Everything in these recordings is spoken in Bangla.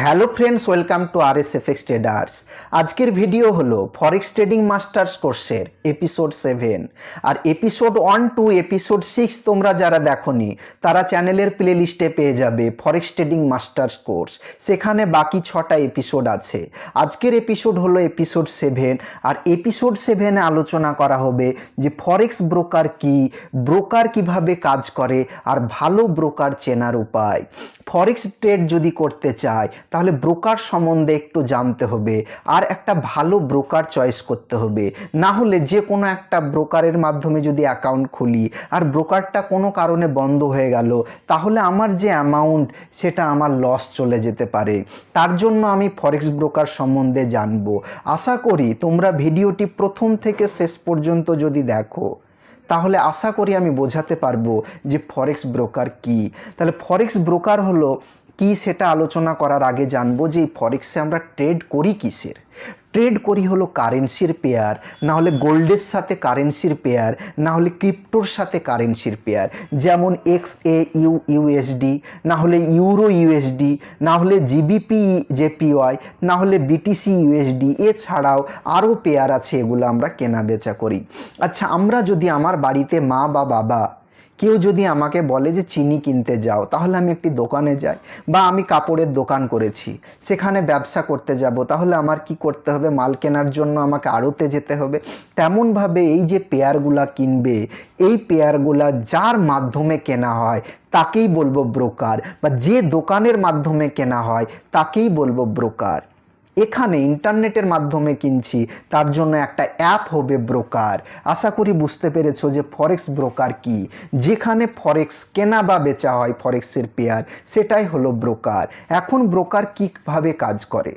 Hello friends welcome to R S F X traders আজকের ভিডিও হলো ফরেক্স ট্রেডিং মাস্টার্স কোর্সের এপিসোড সেভেন আর episode one two episode six তোমরা যারা দেখোনি, তারা চ্যানেলের প্লে লিস্টে পেয়ে যাবে ফরেক্স ট্রেডিং মাস্টার্স কোর্স সেখানে বাকি ছটা এপিসোড আছে। আজকের এপিসোড হলো এপিসোড সেভেন আর এপিসোড সেভেনে আলোচনা করা হবে যে ফরেক্স ব্রোকার কি ব্রোকার কীভাবে কাজ করে, আর ভালো ব্রোকার চেনার উপায়। ফরেক্স ট্রেড যদি করতে চায়, তাহলে ব্রোকার সম্বন্ধে একটু জানতে হবে। আর একটা ভালো ব্রোকার চয়েস করতে হবে। না হলে যে কোনো একটা ব্রোকারের মাধ্যমে যদি অ্যাকাউন্ট খুলি, আর ব্রোকারটা কোনো কারণে বন্ধ হয়ে গেল, তাহলে আমার যে অ্যামাউন্ট সেটা আমার লস চলে যেতে পারে। তার জন্য আমি ফরেক্স ব্রোকার সম্বন্ধে জানব। আশা করি তোমরা ভিডিওটি প্রথম থেকে শেষ পর্যন্ত যদি দেখো তাহলে আশা করি আমি বোঝাতে পারব যে ফরেক্স ব্রোকার কি। তাহলে ফরেক্স ব্রোকার হলো কি সেটা আলোচনা করার আগে জানব যে এই ফরেক্সে আমরা ট্রেড করি কিসের। ট্রেড করি হলো কারেন্সির পেয়ার না হলে গোল্ডের সাথে কারেন্সির পেয়ার না হলে ক্রিপ্টোর সাথে কারেন্সির পেয়ার, যেমন এক্স এ, ইউ ইউএসডি না হলে ইউরো ইউএসডি না হলে জিবিপি, জেপিওয়াই না হলে বিটিসি ইউএসডি এছাড়াও আরও পেয়ার আছে এগুলো আমরা কেনা বেচা করি। আচ্ছা আমরা যদি আমার বাড়িতে মা বা বাবা কেউ যদি আমাকে বলে যে চিনি কিনতে যাও, তাহলে আমি একটি দোকানে যাই বা আমি কাপড়ের দোকান করেছি, সেখানে ব্যবসা করতে যাব, তাহলে আমার কি করতে হবে? মাল কেনার জন্য আমাকে আড়তে যেতে হবে। তেমনভাবে এই যে পেয়ারগুলা কিনবে, এই পেয়ারগুলা যার মাধ্যমে কেনা হয়, তাকেই বলব ব্রোকার বা যে দোকানের মাধ্যমে কেনা হয়, তাকেই বলব ব্রোকার। এখানে ইন্টারনেটের মাধ্যমে কিনছি, তার জন্য একটা অ্যাপ হবে ব্রোকার। আশা করি বুঝতে পেরেছ যে ফরেক্স ব্রোকার কি। যেখানে ফরেক্স কেনা বা বেচা হয়, ফরেক্সের পেয়ার, সেটাই হলো ব্রোকার। এখন ব্রোকার কীভাবে কাজ করে?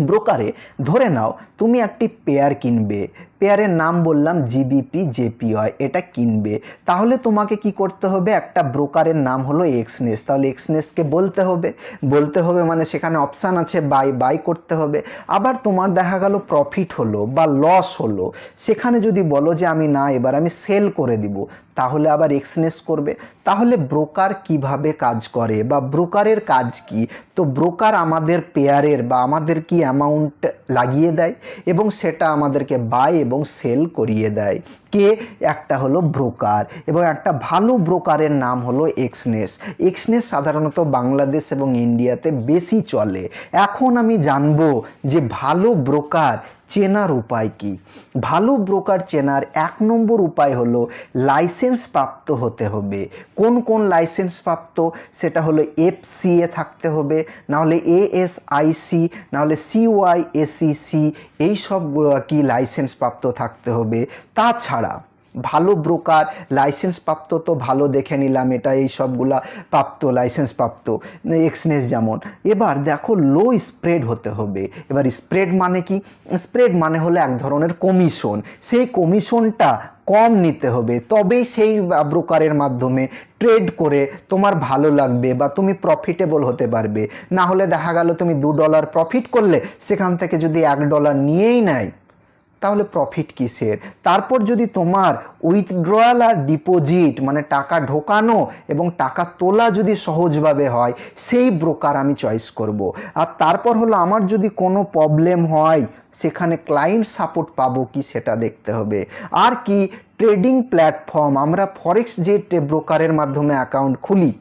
ব্রোকারে, ধরে নাও, তুমি একটি পেয়ার কিনবে। পেয়ারের নাম বললাম জিবিপি জেপিওয়াই এটা কিনবে। তাহলে তোমাকে কি করতে হবে? একটা ব্রোকারের নাম হলো এক্সনেস তাহলে এক্সনেসকে বলতে হবে। বলতে হবে মানে সেখানে অপশান আছে বাই বাই করতে হবে। আবার তোমার দেখা গেল প্রফিট হলো বা লস হলো। সেখানে যদি বলো যে আমি না, এবার আমি সেল করে দিব। তাহলে আবার এক্সনেস করবে। তাহলে ব্রোকার কীভাবে কাজ করে বা ব্রোকারের কাজ কি? তো ব্রোকার আমাদের পেয়ারের বা আমাদের কি অ্যামাউন্ট লাগিয়ে দেয় এবং সেটা আমাদেরকে বাই এবং সেল করিয়ে দেয়। কে? একটা হলো ব্রোকার এবং একটা ভালো ব্রোকারের নাম হলো এক্সনেস। এক্সনেস সাধারণত বাংলাদেশ এবং ইন্ডিয়াতে বেশি চলে। এখন আমি জানব যে ভালো ব্রোকার চেনার উপায় কি? ভালো ব্রোকার চেনার এক নম্বর উপায় হলো লাইসেন্স প্রাপ্ত হতে হবে। কোন কোন লাইসেন্স প্রাপ্ত? সেটা হলো এফসিএ থাকতে হবে, নাহলে এ এস এএসআইসি, নাহলে সিওয়াই এসিসি এই সবগুলো কি লাইসেন্স প্রাপ্ত থাকতে হবে। তাছাড়া ভালো ব্রোকার লাইসেন্স প্রাপ্ত তো ভালো দেখে নিলাম এটা এই সবগুলা প্রাপ্ত লাইসেন্স প্রাপ্ত এক্সনেস যেমন। এবার দেখো লো স্প্রেড হতে হবে। এবার স্প্রেড মানে কি? স্প্রেড মানে হলো এক ধরনের কমিশন সেই কমিশনটা কম নিতে হবে, তবেই সেই ব্রোকারের মাধ্যমে ট্রেড করে তোমার ভালো লাগবে বা তুমি প্রফিটেবল হতে পারবে। না হলে দেখা গেল তুমি দু ডলার প্রফিট করলে, সেখান থেকে যদি এক ডলার নিয়েই নেয় তাহলে প্রফিট কিসের তারপর যদি তোমার উইথড্রয়াল আর ডিপোজিট মানে টাকা ঢোকানো এবং টাকা তোলা যদি সহজভাবে হয়, সেই ব্রোকার আমি চয়েস করব। আর তারপর হলো আমার যদি কোনো প্রবলেম হয়, সেখানে ক্লায়েন্ট সাপোর্ট পাবো কি সেটা দেখতে হবে আর কি ট্রেডিং প্ল্যাটফর্ম আমরা ফরেক্স যে ব্রোকারের মাধ্যমে অ্যাকাউন্ট খুলি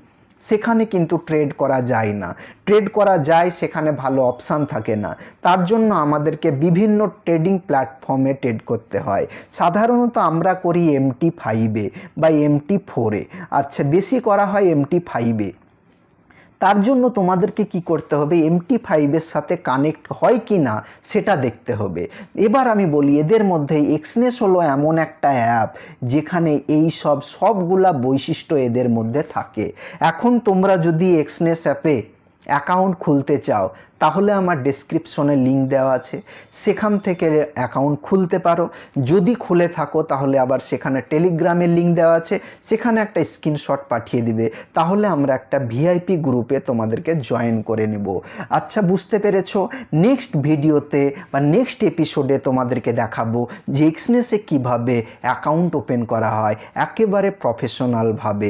সেখানে কিন্তু ট্রেড করা যায় না। ট্রেড করা যায়, সেখানে ভালো অপশান থাকে না। তার জন্য আমাদেরকে বিভিন্ন ট্রেডিং প্ল্যাটফর্মে ট্রেড করতে হয়। সাধারণত আমরা করি এমটি ফাইভে বা এমটি ফোরে আচ্ছা বেশি করা হয় এমটি ফাইভে তার জন্য তোমাদেরকে কি করতে হবে? এমটি ফাইভের সাথে কানেক্ট হয় কি না, সেটা দেখতে হবে। এবার আমি বলি, এদের মধ্যে এক্সনেস হলো এমন একটা অ্যাপ যেখানে এই সব, সবগুলা বৈশিষ্ট্য এদের মধ্যে থাকে। এখন তোমরা যদি এক্সনেস অ্যাপে অ্যাকাউন্ট খুলতে চাও, তাহলে আমার ডেসক্রিপশনে লিঙ্ক দেওয়া আছে। সেখান থেকে অ্যাকাউন্ট খুলতে পারো। যদি খুলে থাকো, তাহলে আবার সেখানে টেলিগ্রামের লিঙ্ক দেওয়া আছে। সেখানে একটা স্ক্রিনশট পাঠিয়ে দিবে। তাহলে আমরা একটা ভিআইপি গ্রুপে তোমাদেরকে জয়েন করে নেব। আচ্ছা বুঝতে পেরেছ? নেক্সট ভিডিওতে বা নেক্সট এপিসোডে তোমাদেরকে দেখাবো যে এক্সনেসে কীভাবে অ্যাকাউন্ট ওপেন করা হয়। একেবারে প্রফেশনালভাবে